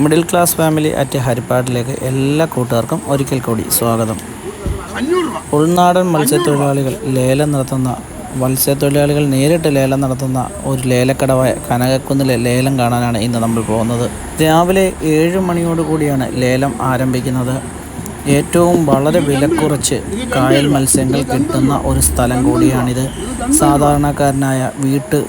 Middle class family at ഹരിപ്പാടിലേക്ക് എല്ലാ കൂട്ടുകാർക്കും ഒരിക്കൽ കൂടി സ്വാഗതം. ഉൾനാടൻ മത്സ്യത്തൊഴിലാളികൾ ലേലം നടത്തുന്ന മത്സ്യത്തൊഴിലാളികൾ നേരിട്ട് ലേലം നടത്തുന്ന ഒരു ലേലക്കടവായ കനകക്കുന്നിലെ ലേലം കാണാനാണ് ഇന്ന് നമ്മൾ പോകുന്നത്. രാവിലെ ഏഴ് മണിയോടുകൂടിയാണ് ലേലം ആരംഭിക്കുന്നത്. ഏറ്റവും വളരെ വിലക്കുറച്ച് കായൽ മത്സ്യങ്ങൾ കിട്ടുന്ന ഒരു സ്ഥലം കൂടിയാണിത്. സാധാരണക്കാരനായ വീട്ട്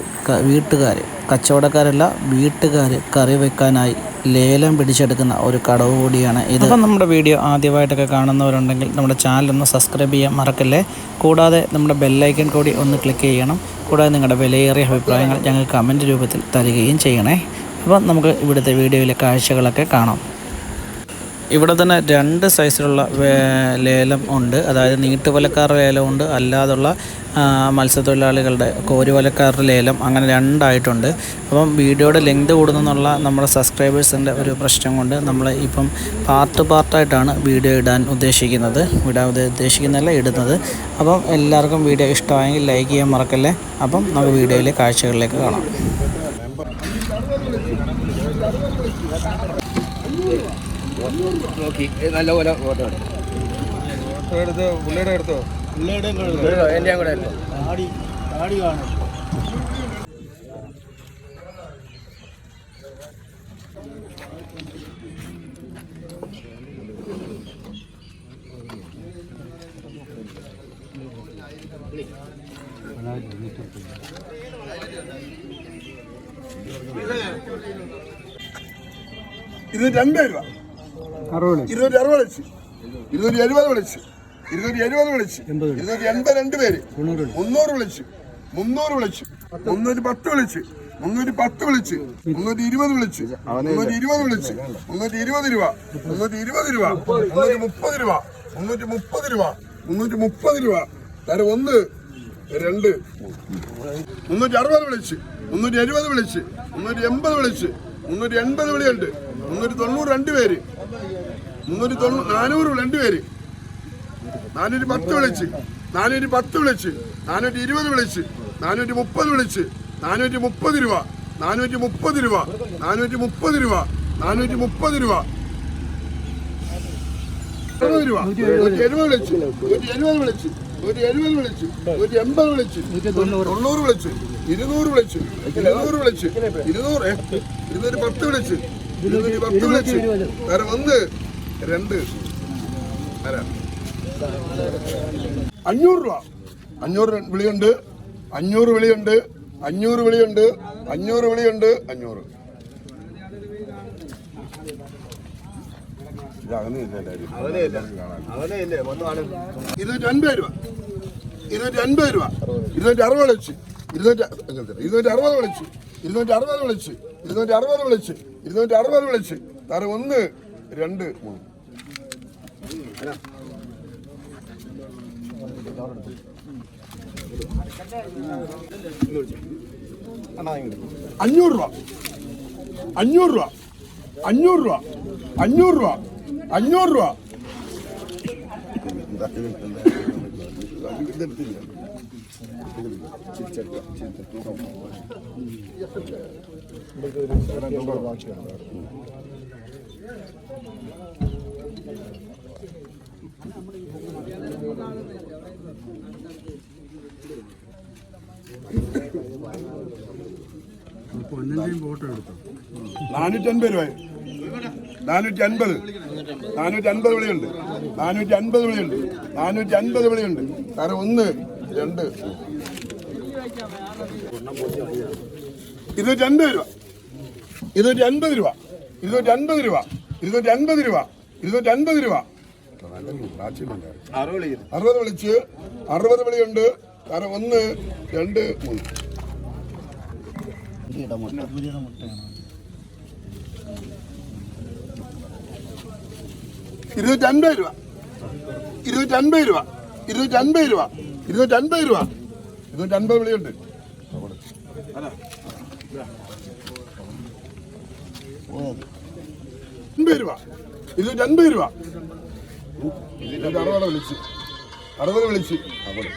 വീട്ടുകാർ കച്ചവടക്കാരല്ല വീട്ടുകാർ കറി വെക്കാനായി ലേലം പിടിച്ചെടുക്കുന്ന ഒരു കടവ് കൂടിയാണ് ഇത്. അപ്പം നമ്മുടെ വീഡിയോ ആദ്യമായിട്ടൊക്കെ കാണുന്നവരുണ്ടെങ്കിൽ നമ്മുടെ ചാനൽ ഒന്ന് സബ്സ്ക്രൈബ് ചെയ്യാൻ മറക്കല്ലേ? കൂടാതെ നമ്മുടെ ബെല്ലൈക്കൺ കൂടി ഒന്ന് ക്ലിക്ക് ചെയ്യണം. കൂടാതെ നിങ്ങളുടെ വിലയേറിയ അഭിപ്രായങ്ങൾ ഞങ്ങൾ കമന്റ് രൂപത്തിൽ തരികയും ചെയ്യണേ. അപ്പം നമുക്ക് ഇവിടുത്തെ വീഡിയോയിലെ കാഴ്ചകളൊക്കെ കാണാം. ഇവിടെ തന്നെ രണ്ട് സൈസിലുള്ള ലേലം ഉണ്ട്. അതായത് നീട്ടുവലക്കാർ ലേലമുണ്ട് അല്ലാതുള്ള മത്സ്യത്തൊഴിലാളികളുടെ കോരുവലക്കാരുടെ ലേലം അങ്ങനെ രണ്ടായിട്ടുണ്ട്. അപ്പം വീഡിയോയുടെ ലെങ്ത് കൂടുന്നെന്നുള്ള നമ്മുടെ സബ്സ്ക്രൈബേഴ്സിന്റെ ഒരു പ്രശ്നം കൊണ്ട് നമ്മൾ ഇപ്പം പാർട്ട് പാർട്ടായിട്ടാണ് വീഡിയോ ഇടാൻ ഉദ്ദേശിക്കുന്നത്. ഇടാൻ ഉദ്ദ- ഉദ്ദേശിക്കുന്നതല്ല ഇടുന്നത്. അപ്പം എല്ലാവർക്കും വീഡിയോ ഇഷ്ടമായെങ്കിൽ ലൈക്ക് ചെയ്യാൻ മറക്കല്ലേ? അപ്പം നമുക്ക് വീഡിയോയിലെ കാഴ്ചകളിലേക്ക് കാണാം. നോക്കി. നല്ലപോലെ ഫോട്ടോ എടുത്തോ. പുള്ളിയുടെ എടുത്തോ. എന്റെ കൂടെ എടുത്തോ. ഇരുന്നൂറ്റി അൻപത് രൂപ. ഇരുന്നൂറ്റി അറുപത് വിളിച്ച്. ഇരുന്നൂറ്റി എഴുപത് വിളിച്ച്. ഇരുന്നൂറ്റി എഴുപത് വിളിച്ച്. ഇരുന്നൂറ്റി എൺപത്തിരണ്ട് പേര്. മുന്നൂറ് വിളിച്ച്. മുന്നൂറ് വിളിച്ച്. മുന്നൂറ്റി പത്ത് വിളിച്ച്. മുന്നൂറ്റി പത്ത് വിളിച്ച്. മുന്നൂറ്റി ഇരുപത് വിളിച്ച് മുന്നൂറ്റി ഇരുപത് വിളിച്ച്. മുന്നൂറ്റി ഇരുപത് രൂപ. മുന്നൂറ്റി ഇരുപത് രൂപ. മുന്നൂറ്റി മുപ്പത് രൂപ. മുന്നൂറ്റി മുപ്പത് രൂപ. മുന്നൂറ്റി മുപ്പത് രൂപ. തരം ഒന്ന് രണ്ട്. മുന്നൂറ്റി അറുപത് വിളിച്ച്. മുന്നൂറ്റി എഴുപത് വിളിച്ച്. മുന്നൂറ്റി എൺപത് വിളിച്ച്. മുന്നൂറ്റി എൺപത് വിളിയുണ്ട്. മുന്നൂറ്റി തൊണ്ണൂറ് രണ്ട് പേര്. മുന്നൂറ്റി തൊണ്ണൂറ് നാനൂറ് രണ്ട് പേര്. നാനൂറ്റി പത്ത് വിളിച്ച്. നാനൂറ്റി പത്ത് വിളിച്ച്. നാനൂറ്റി ഇരുപത് വിളിച്ച്. നാനൂറ്റി മുപ്പത് വിളിച്ച്. നാനൂറ്റി മുപ്പത് രൂപ. നാനൂറ്റി മുപ്പത് രൂപ. നാനൂറ്റി മുപ്പത് രൂപ. നാനൂറ്റി മുപ്പത് രൂപ. എഴുപത് രൂപ. നൂറ്റി എഴുപത് വിളിച്ച്. നൂറ്റി എഴുപത് വിളിച്ച്. നൂറ്റി എഴുപത് വിളിച്ച്. നൂറ്റി എൺപത് വിളിച്ച്. തൊണ്ണൂറ്. വിളിച്ച്. ഇരുന്നൂറ് വിളിച്ച്. ഇരുന്നൂറ് വിളിച്ച്. ഇരുന്നൂറ് പത്ത് വിളിച്ച്. ഇരുന്നൂറ്റി പത്ത് വിളിച്ച് വേറെ ഒന്ന് രണ്ട്. അഞ്ഞൂറ് രൂപ. അഞ്ഞൂറ് വിളിയുണ്ട്. അഞ്ഞൂറ് വിളിയുണ്ട്. അഞ്ഞൂറ് വിളിയുണ്ട്. അഞ്ഞൂറ് വിളിയുണ്ട്. അഞ്ഞൂറ്. ഇരുന്നൂറ്റി അൻപത് രൂപ. ഇരുന്നൂറ്റി അൻപത് രൂപ. ഇരുന്നൂറ്റി അറുപത് വിളിച്ച്. ഇരുന്നൂറ്റി ഇരുന്നൂറ്റി അറുപത് വിളിച്ച്. ഇരുന്നൂറ്റി അറുപത് വിളിച്ച് ഇരുന്നൂറ്റി അറുപത് വിളിച്ച് ഇരുന്നൂറ്റി അറുപത് വിളിച്ച്. താരം ഒന്ന് രണ്ട് മൂന്ന്. അഞ്ഞൂറ് രൂപ. അഞ്ഞൂറ് രൂപ. അഞ്ഞൂറ് രൂപ. അഞ്ഞൂറ് രൂപ. അഞ്ഞൂറ് രൂപ. നാനൂറ്റി അൻപത് രൂപ. നാനൂറ്റി അൻപത് നാനൂറ്റി അൻപത് വിളിയുണ്ട്. നാനൂറ്റി അൻപത് വിളിയുണ്ട്. നാനൂറ്റി അൻപത് വിളിയുണ്ട്. കാരണം ഒന്ന് രണ്ട്. ഇരുന്നൂറ്റി അൻപത് രൂപ ഇരുന്നൂറ്റി അൻപത് രൂപ ഇരുന്നൂറ്റി അൻപത് രൂപ ഇരുന്നൂറ്റി അൻപത് രൂപ ഇരുന്നൂറ്റി അൻപത് രൂപ അറുപത് വിളിച്ച് അറുപത് വിളിയുണ്ട് കാരണം ഒന്ന് രണ്ട് മൂന്ന് ഇരുന്നൂറ്റി അൻപത് രൂപ ഇരുന്നൂറ്റി അൻപത് രൂപ ഇരുന്നൂറ്റി അൻപത് രൂപ ഇരുന്നൂറ്റി അൻപത് രൂപ ഇരുന്നൂറ്റി അൻപത് വിളിയുണ്ട്. അൻപത് രൂപ. ഇരുന്നൂറ്റി അൻപത് രൂപ. ഇരുന്നൂറ്റി അറുപത് വിളിച്ച്. അറുപത് വിളിച്ച്. അവിടെ.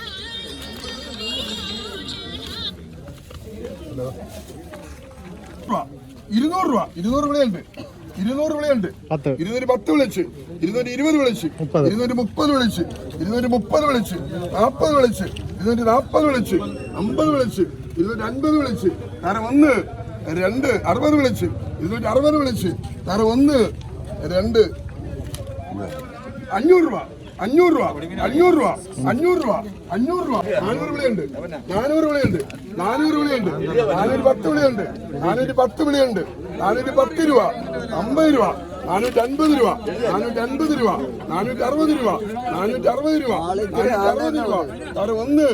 ഇരുന്നൂറ് രൂപ. ഇരുന്നൂറ് വിളിയുണ്ട്. ഇരുന്നൂറ് വിളിയുണ്ട്. ഇരുന്നൂറ്റി പത്ത് വിളിച്ച്. ഇരുന്നൂറ്റി ഇരുപത് വിളിച്ച്. ഇരുന്നൂറ്റി മുപ്പത് വിളിച്ച്. ഇരുന്നൂറ്റി മുപ്പത് വിളിച്ച്. നാൽപ്പത് വിളിച്ച്. ഇരുന്നൂറ്റി നാൽപ്പത് വിളിച്ച് അമ്പത് വിളിച്ച് ഇരുന്നൂറ്റി അൻപത് വിളിച്ച് തരം ഒന്ന് രണ്ട് അറുപത് വിളിച്ച് ഇരുന്നൂറ്റി അറുപത് വിളിച്ച് തരം ഒന്ന് രണ്ട് അഞ്ഞൂറ് രൂപ അഞ്ഞൂറ് രൂപ അഞ്ഞൂറ് രൂപ അഞ്ഞൂറ് രൂപ അഞ്ഞൂറ് രൂപ. നാനൂറ് വിളിയുണ്ട് നാനൂറ് വിളിയുണ്ട് നാനൂറ് വിളിയുണ്ട് നാനൂറ്റി പത്ത് വിളിയുണ്ട് നാനൂറ്റി പത്ത് വിളിയുണ്ട് നാനൂറ്റി പത്ത് രൂപ അമ്പത് രൂപ. നാനൂറ്റി അൻപത് രൂപ. നാനൂറ്റി അൻപത് രൂപ. നാനൂറ്റി അറുപത് രൂപ. നാനൂറ്റി അറുപത് രൂപ നാനൂറ്റി അറുപത് രൂപ സാറ് ഒന്ന്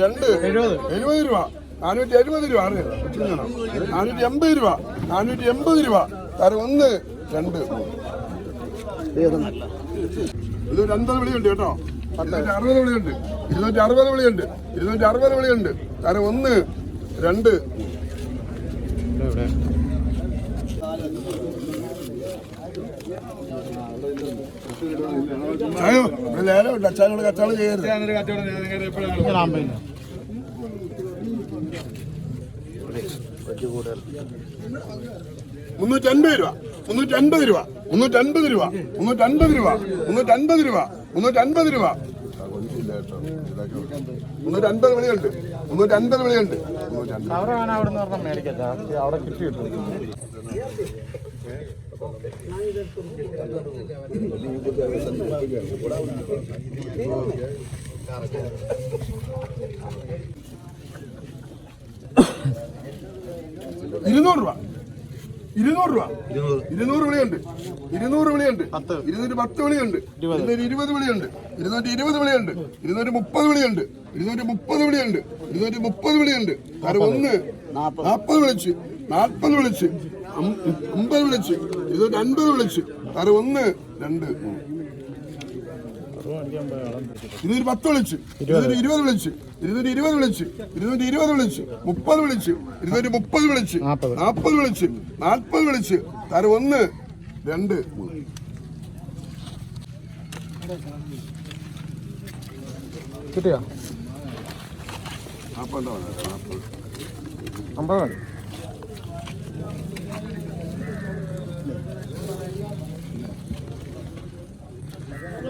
രണ്ട് എഴുപത്. രൂപ. നാനൂറ്റി എഴുപത് രൂപ. അറിയാം നാനൂറ്റി എൺപത് രൂപ. നാനൂറ്റി എൺപത് രൂപ. സാറ് ഒന്ന് രണ്ട്. ഇരുന്നൂറ്റി അൻപത് വിളിയുണ്ട് കേട്ടോ. ഇരുന്നൂറ്റി അറുപത് വിളിയുണ്ട്. ഇരുന്നൂറ്റി അറുപത് വിളിയുണ്ട്. ഇരുന്നൂറ്റി അറുപത് വിളിയുണ്ട്. കാരണം ഒന്ന് രണ്ട്. ലേലമുണ്ട് അച്ഛനോട് കച്ചവടം ചെയ്യരുത്. മുന്നൂറ്റി അൻപത് രൂപ. മുന്നൂറ്റൻപത് രൂപ. മുന്നൂറ്റൻപത് രൂപ. മുന്നൂറ്റൻപത് രൂപ. മുന്നൂറ്റി അൻപത് രൂപ. മുന്നൂറ്റി അൻപത് രൂപ. മുന്നൂറ്റൻപത് വിളിയുണ്ട് മുന്നൂറ്റൻപത് വിളിയുണ്ട് അവിടെ കിട്ടും ഇരുന്നൂറ് രൂപ. ഇരുന്നൂറ് രൂപ. ഇരുന്നൂറ്. വിളിയുണ്ട്. ഇരുന്നൂറ് വിളിയുണ്ട്. ഇരുന്നൂറ്റി പത്ത് വിളിയുണ്ട്. ഇരുന്നൂറ്റി ഇരുപത് വിളിയുണ്ട്. ഇരുന്നൂറ്റി ഇരുപത് വിളിയുണ്ട്. ഇരുന്നൂറ്റി മുപ്പത് വിളിയുണ്ട്. ഇരുന്നൂറ്റി മുപ്പത് വിളിയുണ്ട്. ഇരുന്നൂറ്റി മുപ്പത് വിളിയുണ്ട്. കാരണം ഒന്ന് നാൽപ്പത് വിളിച്ച്. നാൽപ്പത് വിളിച്ച്. അമ്പത് വിളിച്ച്. ഇരുന്നൂറ്റി അൻപത് വിളിച്ച്. കാരണം ഒന്ന് രണ്ട്. ഇതൊരു ഇരുന്നൂറ്റി പത്ത് വിളിച്ച്. ഇരുന്നൂറ്റി ഇരുപത് വിളിച്ച്. ഇരുന്നൂറ്റി ഇരുപത് വിളിച്ച്. ഇരുന്നൂറ്റി ഇരുപത് വിളിച്ച്. മുപ്പത് വിളിച്ച്. ഇരുന്നൂറ്റി മുപ്പത് വിളിച്ച്. നാൽപ്പത് വിളിച്ച്. നാൽപ്പത് വിളിച്ച്. തരം ഒന്ന് രണ്ട്. മൂന്ന് കിട്ടിയോ നാൽപ്പത് അമ്പത്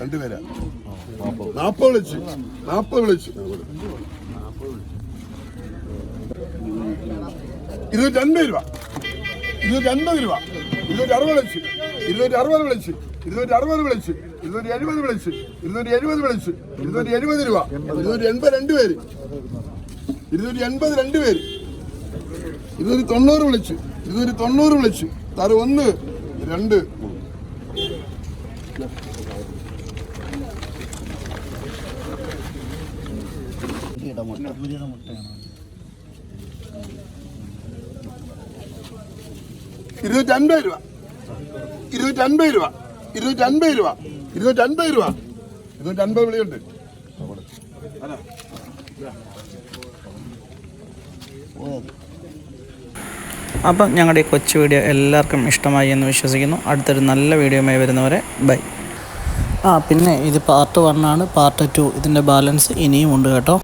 രണ്ടുപേരാ. നാപ്പത് വിളിച്ച്. നാപ്പത് വിളിച്ച്. ഇരുന്നൂറ്റി അൻപത് രൂപ. ഇരുന്നൂറ്റി അൻപത് രൂപ. ഇരുന്നൂറ്റി അറുപത് വിളിച്ച്. ഇരുന്നൂറ്റി അറുപത് വിളിച്ച്. ഇരുന്നൂറ്റി അറുപത് വിളിച്ച്. ഇരുന്നൂറ്റി എഴുപത് വിളിച്ച്. ഇരുന്നൂറ്റി എഴുപത് വിളിച്ച്. ഇരുന്നൂറ്റി എഴുപത് രൂപ. ഇരുന്നൂറ്റി എൺപത് രണ്ട് ഇരുന്നൂറ്റി എൺപത് രണ്ട് പേര് ഇരുന്നൂറ്റി തൊണ്ണൂറ് വിളിച്ച്. ഇരുന്നൂറ്റി തൊണ്ണൂറ് വിളിച്ച്. താറ് ഒന്ന് രണ്ട് മൂന്ന് മുട്ടയാണ് അൻപത് രൂപ. ഇരുന്നൂറ്റി അൻപത് രൂപ. ഇരുന്നൂറ്റി അൻപത് രൂപ. ഇരുന്നൂറ്റി അൻപത് രൂപ. ഇരുന്നൂറ്റി അൻപത് വിളിയുണ്ട്. അപ്പം ഞങ്ങളുടെ ഈ കൊച്ചു വീഡിയോ എല്ലാവർക്കും ഇഷ്ടമായി എന്ന് വിശ്വസിക്കുന്നു. അടുത്തൊരു നല്ല വീഡിയോയുമായി വരുന്നവരെ ബൈ. ആ പിന്നെ ഇത് പാർട്ട് വൺ ആണ്. പാർട്ട് ടു ഇതിന്റെ ബാലൻസ് ഇനിയും ഉണ്ട് കേട്ടോ.